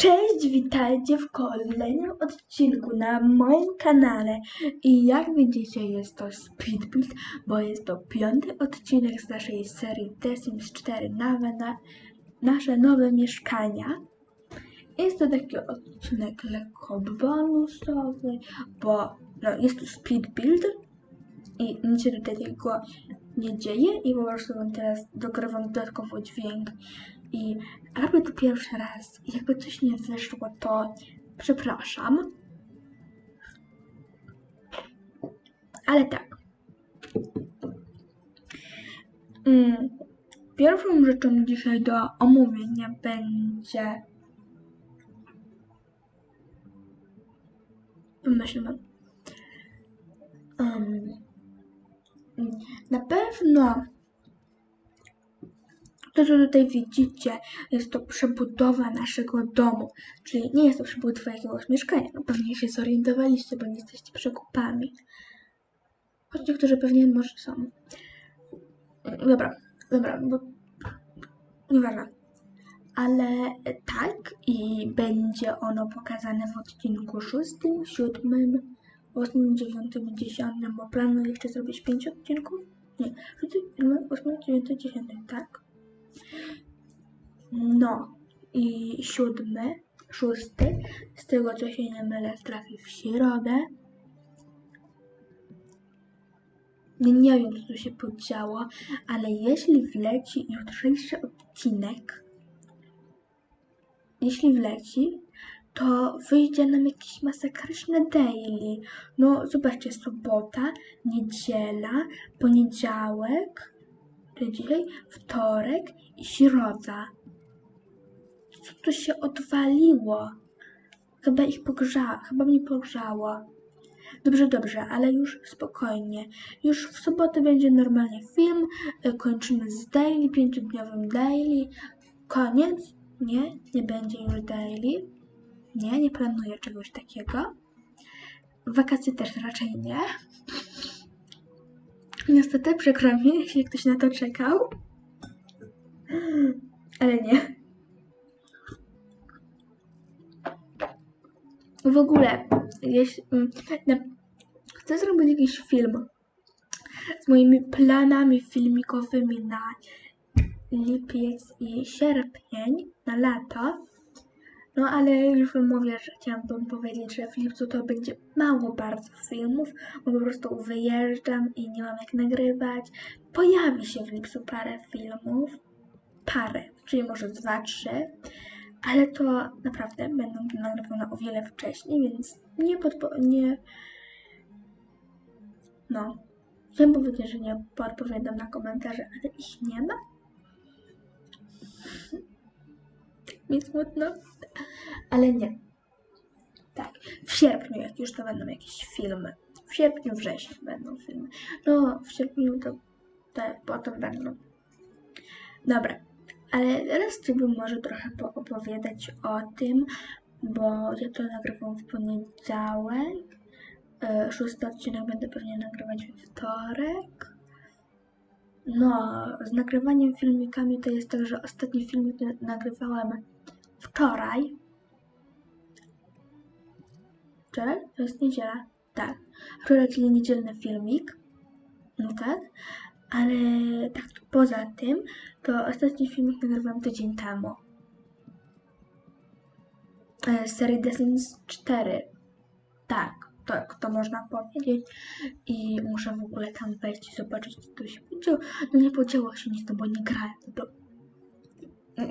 Cześć, witajcie w kolejnym odcinku na moim kanale. I jak widzicie jest to Speed Build, bo jest to piąty odcinek z naszej serii The Sims 4 nowe, na, nasze nowe mieszkania. Jest to taki odcinek lekko bonusowy, bo no, jest tu Speed Build i nic się tutaj takiego nie dzieje i po prostu wam teraz dogrywam dodatkowo dźwięk i robię to pierwszy raz. Jakby coś nie wyszło, to przepraszam. Ale tak. Mm, Pierwszą rzeczą dzisiaj do omówienia będzie. Pomyślmy. Um, na pewno to, co tutaj widzicie, jest to przebudowa naszego domu, czyli nie jest to przebudowa jakiegoś mieszkania. No pewnie się zorientowaliście, bo nie jesteście przekupami. Choć niektórzy pewnie może są. Dobra, dobra, bo nieważne. Ale tak i będzie ono pokazane w odcinku 6, 7, 8, 9, 10, bo planuję jeszcze zrobić 5 odcinków. Nie, 6, 7, 8, 9, 10, tak? No i siódmy, szósty, z tego co się nie mylę, trafi w środę. Nie, wiem, co tu się podziało, ale jeśli wleci jutrzejszy odcinek, jeśli wleci, to wyjdzie nam jakiś masakryczny daily. No, zobaczcie, sobota, niedziela, poniedziałek, dzisiaj wtorek i środa. Co tu się odwaliło? Chyba ich pogrzało, chyba mnie pogrzało. Dobrze, dobrze, ale już spokojnie. Już w sobotę będzie normalnie film. Kończymy z daily, pięciodniowym daily. Koniec? Nie, nie będzie już daily. Nie, nie planuję czegoś takiego. Wakacje też raczej nie. Niestety, przykro mi, jeśli ktoś na to czekał. Ale nie. W ogóle, jeśli mm, na, chcę zrobić jakiś film z moimi planami filmikowymi na lipiec i sierpień, na lato. No ale już mówię, że chciałam wam powiedzieć, że w lipcu to będzie mało bardzo filmów, bo po prostu wyjeżdżam i nie mam jak nagrywać. Pojawi się w lipcu parę filmów, parę, czyli może dwa, trzy, ale to naprawdę będą nagrywane o wiele wcześniej, więc nie podpo... nie... No, chciałam powiedzieć, że nie podpowiadam na komentarze, ale ich nie ma. Mi smutno, ale nie. Tak, w sierpniu, jak już to będą jakieś filmy. W sierpniu, wrześniu będą filmy. No, w sierpniu to te potem będą. Dobra, ale teraz chciałbym może trochę poopowiadać o tym, bo ja to nagrywam w poniedziałek. E, Szósty odcinek będę pewnie nagrywać we wtorek. No, z nagrywaniem filmikami to jest tak, że ostatni filmik na- nagrywałam wczoraj. Wczoraj? To jest niedziela. Tak. Wczoraj, czyli niedzielny filmik. No tak. Ale tak poza tym, to ostatni filmik nagrywam tydzień temu. E, Z serii The Sims 4. Tak, tak, to można powiedzieć. I muszę w ogóle tam wejść i zobaczyć, co tu się podziało. No nie podziało się nic, no bo nie grałem.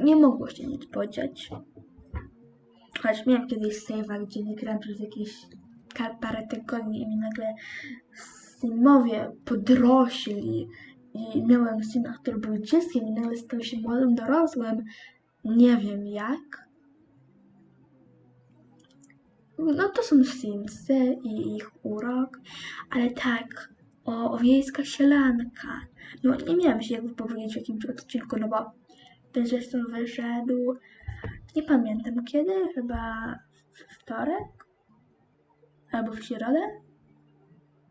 Nie mogło się nic podziać. Choć miałem kiedyś save'a, gdzie nie grałem przez jakieś parę tygodni i mi nagle simowie podrośli i miałem syna, który był dzieckiem i nagle stał się młodym dorosłym. Nie wiem jak. No to są Simsy i ich urok, ale tak, o, o wiejska sielanka. No nie miałem się jakby powiedzieć w jakimś odcinku, no bo ten zresztą wyszedł, nie pamiętam kiedy, chyba w wtorek? Albo w środę?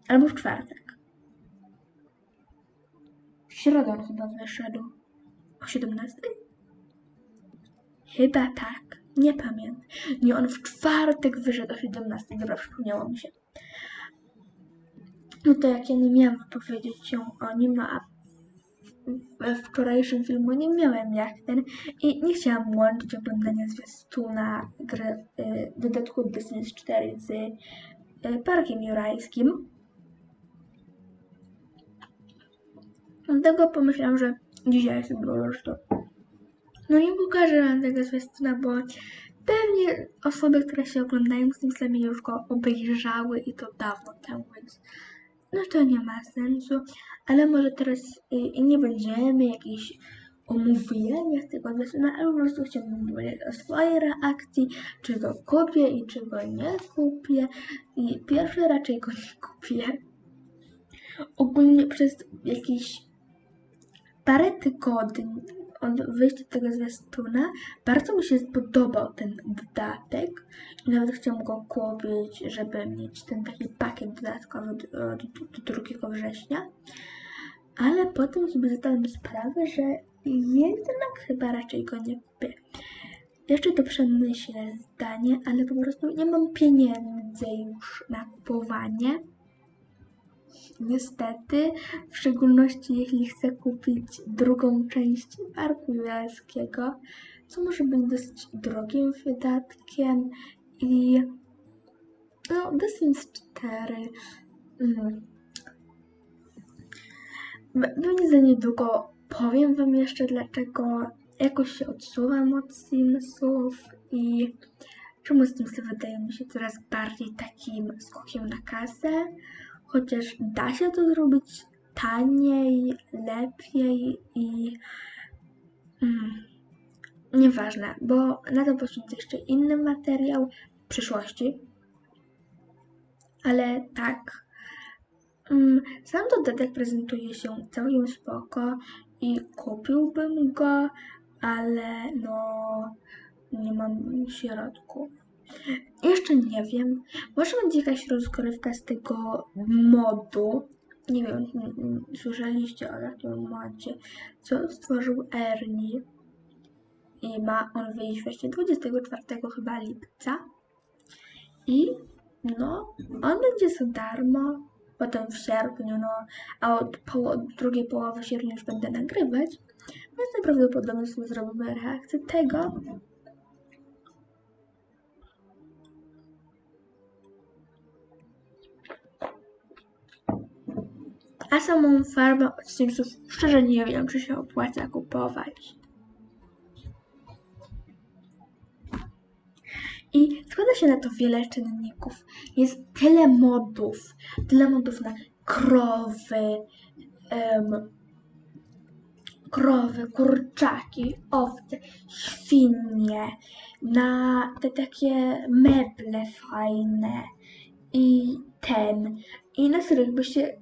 Albo w czwartek. W środę on chyba wyszedł. O 17? Chyba tak. Nie pamiętam. Nie, on w czwartek wyszedł o 17. Dobra, przypomniało mi się. No to jak ja nie miałam powiedzieć się o nim, no a we wczorajszym filmu nie miałem jak ten i nie chciałam łączyć oglądania zwiastuna gry y, dodatku Sims 4 z y, Parkiem Jurajskim. Dlatego pomyślałam, że dzisiaj sobie po prostu no nie pokażę wam tego zwiastuna, bo pewnie osoby, które się oglądają z tym samym już go obejrzały i to dawno temu, więc no to nie ma sensu, ale może teraz y, nie będziemy jakichś omówienia tego zwiastuna, ale po prostu chciałabym powiedzieć o swojej reakcji, czy go kupię i czy go nie kupię. I pierwszy raczej go nie kupię. Ogólnie przez jakieś parę tygodni od wyjścia tego zwiastuna bardzo mi się spodobał ten dodatek nawet chciałam go kupić, żeby mieć ten taki pakiet dodatkowy do, do, do 2 września. Ale potem sobie zdałem sprawę, że jednak chyba raczej go nie kupię. Jeszcze to przemyślę zdanie, ale po prostu nie mam pieniędzy już na kupowanie. Niestety, w szczególności jeśli chcę kupić drugą część Parku Jurajskiego, co może być dosyć drogim wydatkiem i no, The Sims 4 mm. Pewnie za niedługo powiem wam jeszcze dlaczego jakoś się odsuwam od Simsów i czemu Simsy wydają mi się coraz bardziej takim skokiem na kasę chociaż da się to zrobić taniej, lepiej i mm, nieważne, bo na to poświęcę jeszcze inny materiał w przyszłości. Ale tak, mm, sam dodatek prezentuje się całkiem spoko i kupiłbym go, ale no nie mam środków. Jeszcze nie wiem. Może będzie jakaś rozgrywka z tego modu. Nie wiem, mm, mm, słyszeliście o takim modzie, co stworzył Ernie. I ma on wyjść właśnie 24 chyba lipca. I no, on będzie za darmo. Potem w sierpniu, no, a od poło drugiej połowy sierpnia już będę nagrywać. Więc najprawdopodobniej sobie zrobimy reakcję tego, A samą farbę od Simsów szczerze nie wiem, czy się opłaca kupować. I składa się na to wiele czynników. Jest tyle modów, tyle modów na krowy, um, krowy, kurczaki, owce, świnie, na te takie meble fajne i ten. I na serio, jakby się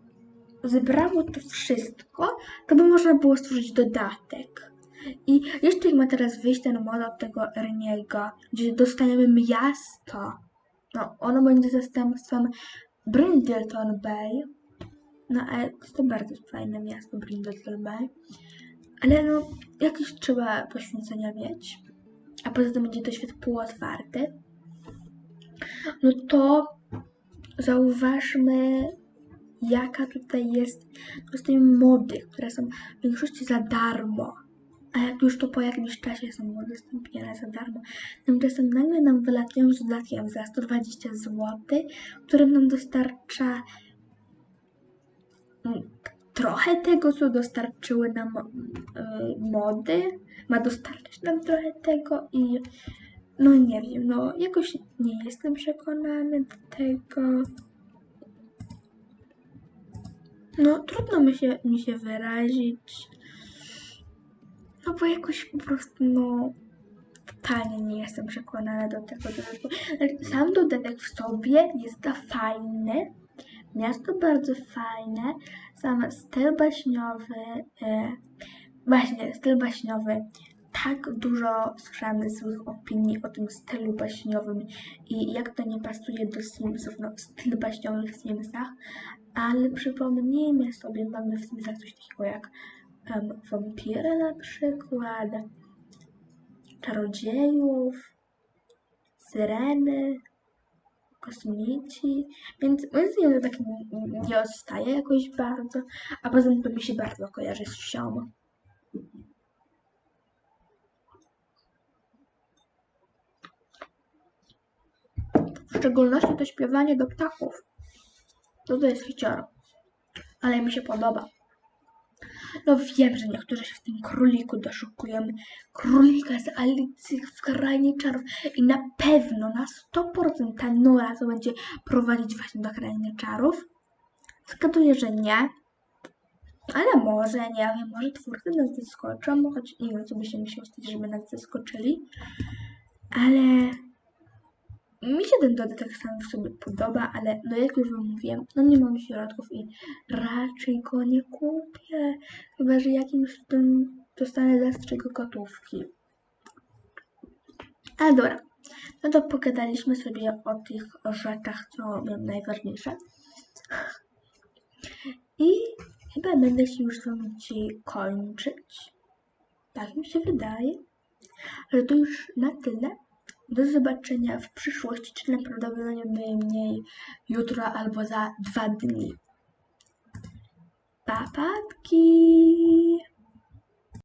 zebrało to wszystko, to by można było stworzyć dodatek. I jeszcze ma teraz wyjść ten model tego Erniego, gdzie dostaniemy miasto. No, ono będzie zastępstwem Brindleton Bay. No, ale to bardzo fajne miasto, Brindleton Bay. Ale no, jakieś trzeba poświęcenia mieć. A poza tym będzie to świat półotwarty. No to zauważmy jaka tutaj jest po prostu mody, które są w większości za darmo. A jak już to po jakimś czasie są udostępniane za darmo, tymczasem nagle nam wylatują z dodatkiem za 120 zł, który nam dostarcza mm, trochę tego, co dostarczyły nam yy, mody. Ma dostarczyć nam trochę tego i no nie wiem, no jakoś nie jestem przekonany do tego. No, trudno mi się, mi się wyrazić. No bo jakoś po prostu, no, totalnie nie jestem przekonana do tego dodatku. Sam dodatek w sobie jest fajny. Miasto bardzo fajne. Sam styl baśniowy. E, właśnie, styl baśniowy. Tak dużo słyszałam złych opinii o tym stylu baśniowym i jak to nie pasuje do Simsów, no styl baśniowy w Simsach, ale przypomnijmy sobie, mamy w Simsach coś takiego jak um, wampiry na przykład, czarodziejów, syreny, kosmici, więc moim zdaniem to tak nie- odstaje jakoś bardzo, a poza tym to mi się bardzo kojarzy z wsią. W szczególności to śpiewanie do ptaków. To to jest hicior. Ale mi się podoba. No wiem, że niektórzy się w tym króliku doszukują królika z Alicji w Krainie Czarów i na pewno, na 100% ta Nora to będzie prowadzić właśnie do Krainy Czarów. Zgaduję, że nie. Ale może, nie wiem, może twórcy nas zaskoczą, choć nie wiem, co by się musiało stać, żeby nas zaskoczyli. Ale mi się ten dodatek sam w sobie podoba, ale no jak już wam mówiłem, no nie mam środków i raczej go nie kupię. Chyba, że jakimś tym dostanę zastrzyk gotówki. Ale dobra, no to pogadaliśmy sobie o tych rzeczach, co miałem najważniejsze. I chyba będę się już z wami dzisiaj kończyć. Tak mi się wydaje. Ale to już na tyle. Do zobaczenia w przyszłości, czy najprawdopodobniej najmniej jutro albo za dwa dni. Papatki!